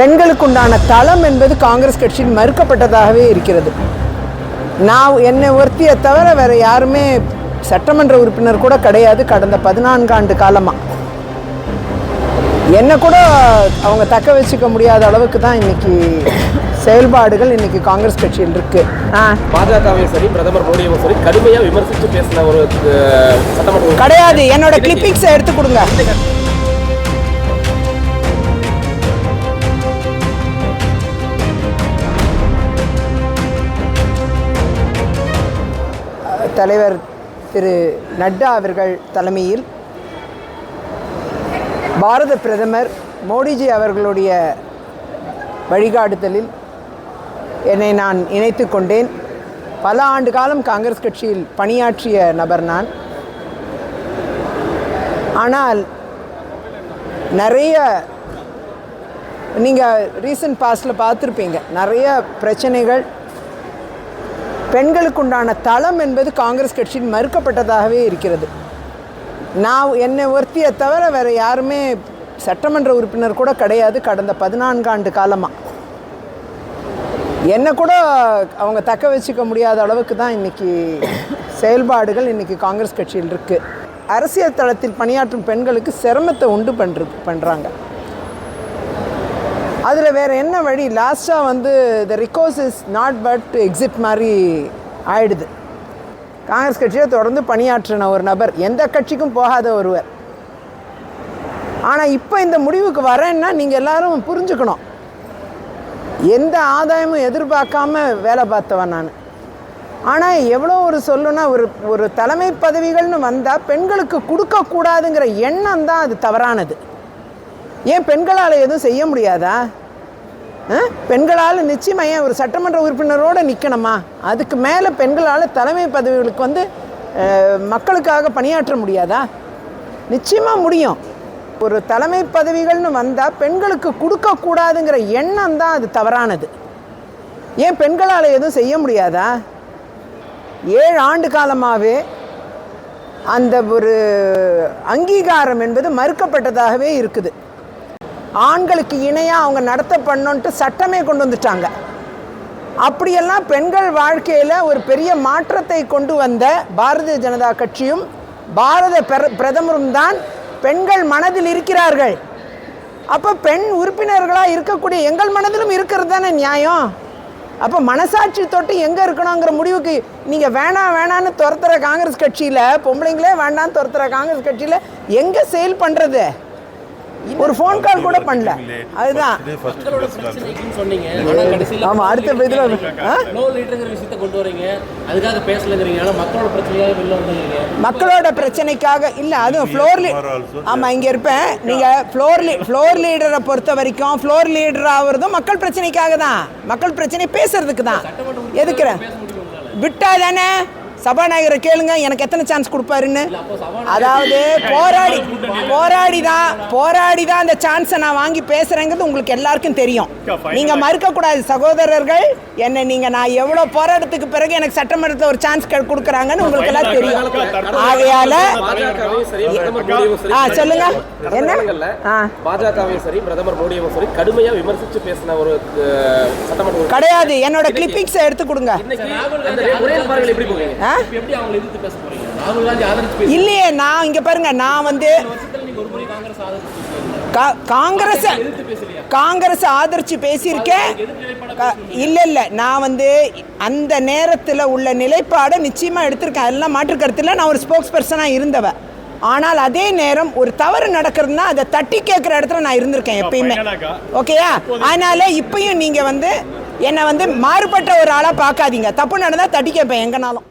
பெண்களுக்கு உண்டான தளம் என்பது காங்கிரஸ் கட்சியில் மறுக்கப்பட்டதாகவே இருக்கிறது. நான் என்னை ஒருத்தியை தவிர வேற யாருமே சட்டமன்ற உறுப்பினர் கூட கிடையாது கடந்த பதினான்கு ஆண்டு காலமா. என்ன கூட அவங்க தக்க வச்சுக்க முடியாத அளவுக்கு தான் இன்னைக்கு செயல்பாடுகள் இன்னைக்கு காங்கிரஸ் கட்சியில் இருக்கு. ஆ. பாஜகவையும் சரி பிரதமர் மோடியும் சரி கடுமையா விமர்சித்து பேசின ஒரு சட்டமன்ற. கிடையாது என்னோட கிளிப்பிங்ஸை எடுத்து கொடுங்க. தலைவர் திரு நட்டா அவர்கள் தலைமையில் பாரத பிரதமர் மோடிஜி அவர்களுடைய வழிகாட்டுதலில் என்னை நான் இணைத்து கொண்டேன். பல ஆண்டு காலம் காங்கிரஸ் கட்சியில் பணியாற்றிய நபர் நான். ஆனால் நிறைய நீங்கள் ரீசன்ட் பாஸ்டில் பார்த்துருப்பீங்க. நிறைய பிரச்சனைகள் பெண்களுக்கு உண்டான தளம் என்பது காங்கிரஸ் கட்சியில் மறுக்கப்பட்டதாகவே இருக்கிறது. நான் என்னை ஒருத்தியை தவிர வேறு யாருமே சட்டமன்ற உறுப்பினர் கூட கிடையாது கடந்த பதினான்கு ஆண்டு காலமாக என்னை கூட அவங்க தக்க வச்சுக்க முடியாத அளவுக்கு தான் இன்றைக்கி செயல்பாடுகள் இன்னைக்கு காங்கிரஸ் கட்சியில் இருக்குது அரசியல் தளத்தில் பணியாற்றும் பெண்களுக்கு சிரமத்தை உண்டு பண்ணுறது பண்ணுறாங்க அதில் வேறு என்ன வழி? லாஸ்ட்டாக வந்து the recourse is not but to exit மாதிரி ஆயிடுது. காங்கிரஸ் கட்சியை தொடர்ந்து பணியாற்றின ஒரு நபர் எந்த கட்சிக்கும் போகாத ஒருவர். ஆனால் இப்போ இந்த முடிவுக்கு வரேன்னா நீங்கள் எல்லாரும் புரிஞ்சுக்கணும். எந்த ஆதாயமும் எதிர்பார்க்காம வேலை பார்த்தவன் நான். ஆனால் எவ்வளோ ஒரு சொல்லுன்னா ஒரு ஒரு தலைமை பதவிகள்னு வந்தால் பெண்களுக்கு கொடுக்கக்கூடாதுங்கிற எண்ணம் தான் அது தவறானது. ஏன் பெண்களால் எதுவும் செய்ய முடியாதா? ஆ? பெண்களால் நிச்சயமாக ஏன் ஒரு சட்டமன்ற உறுப்பினரோடு நிற்கணுமா அதுக்கு மேலே பெண்களால் தலைமை பதவிகளுக்கு வந்து மக்களுக்காக பணியாற்ற முடியாதா? நிச்சயமாக முடியும். ஒரு தலைமை பதவிகள்னு வந்தால் பெண்களுக்கு கொடுக்கக்கூடாதுங்கிற எண்ணம் தான் அது தவறானது. ஏன் பெண்களால் எதுவும் செய்ய முடியாதா? ஏழு ஆண்டு காலமாகவே அந்த ஒரு அங்கீகாரம் என்பது மறுக்கப்பட்டதாகவே இருக்குது. ஆண்களுக்கு இணையாக அவங்க நடத்த பண்ணோன்ட்டு சட்டமே கொண்டு வந்துட்டாங்க. அப்படியெல்லாம் பெண்கள் வாழ்க்கையில் ஒரு பெரிய மாற்றத்தை கொண்டு வந்த பாரதிய ஜனதா கட்சியும் பாரத பிரதமரும் தான் பெண்கள் மனதில் இருக்கிறார்கள். அப்போ பெண் உறுப்பினர்களாக இருக்கக்கூடிய எங்கள் மனதிலும் இருக்கிறது தானே நியாயம்? அப்போ மனசாட்சி தொட்டு எங்கே இருக்கணுங்கிற முடிவுக்கு நீங்கள் வேணாம் வேணான்னு துரத்துற காங்கிரஸ் கட்சியில் பொம்பளைங்களே வேண்டான்னு துரத்துகிற காங்கிரஸ் கட்சியில் எங்கே செயல் பண்ணுறது ஒரு ஃபோன் கால் கூட பண்ணல. அதுதான். ஆமா, அடுத்த இதுல மக்களோட பிரச்சனைக்காக இல்லை அதுவும் ஃப்ளோர் லீ ஆமாம் இங்கே இருப்பேன். நீங்கள் ஃப்ளோர் ஃப்ளோர் லீடரை பொறுத்த வரைக்கும் ஃப்ளோர் லீடர் ஆகிறதும் மக்கள் பிரச்சனைக்காக தான். மக்கள் பிரச்சனை பேசுறதுக்கு தான். எதுக்குறேன் விட்டா தானே? சபாநாயகரை கேளுங்க எனக்கு எத்தனை சான்ஸ் கொடுப்பாருன்னு? அதாவது போராடி போராடி தான் போராடி தான் அந்த சான்ஸை நான் வாங்கி பேசுறேங்கிறது உங்களுக்கு எல்லாருக்கும் தெரியும். நீங்க மறுக்க கூடாது சகோதரர்கள். என்ன நீங்க நான் எவ்வளவு போராட்டத்துக்கு பிறகு எனக்கு சட்டமன்றத்தில் ஒரு சான்ஸ் கொடுக்குறாங்கன்னு உங்களுக்கு எல்லாம் தெரியும். ஆகையால ஆ சொல்லுங்க. என்ன? பாஜகவையும் சரி பிரதமர் மோடியும் சரி கடுமையா விமர்சித்து பேசின ஒரு. கிடையாது. என்னோட கிளிப்பிங்ஸை எடுத்து கொடுங்க. இல்லையே நான் இங்க பாருங்க நான் வந்து வருஷத்துல நீங்க ஒரு முறை காங்கிரஸ் ஆதரிச்சு பேசுவீங்க. கா- காங்கிரஸ் ஆதரிச்சு பேசியிருக்கேன். இல்ல இல்ல நான் வந்து அந்த நேரத்தில் உள்ள நிலைப்பாடை நிச்சயமா எடுத்திருக்கேன். அதெல்லாம் மாற்று கருத்தில் நான் ஒரு ஸ்போக்ஸ் பர்சனாக இருந்தவ. ஆனால் அதே நேரம் ஒரு தவறு நடக்கிறதுனா அதை தட்டி கேட்குற இடத்துல நான் இருந்திருக்கேன் எப்பயுமே. ஓகேயா? அதனால இப்பயும் நீங்க வந்து என்னை வந்து மாறுபட்ட ஒரு ஆளாக பார்க்காதீங்க. தப்பு நடந்தால் தட்டி கேட்பேன் எங்கனாலும்.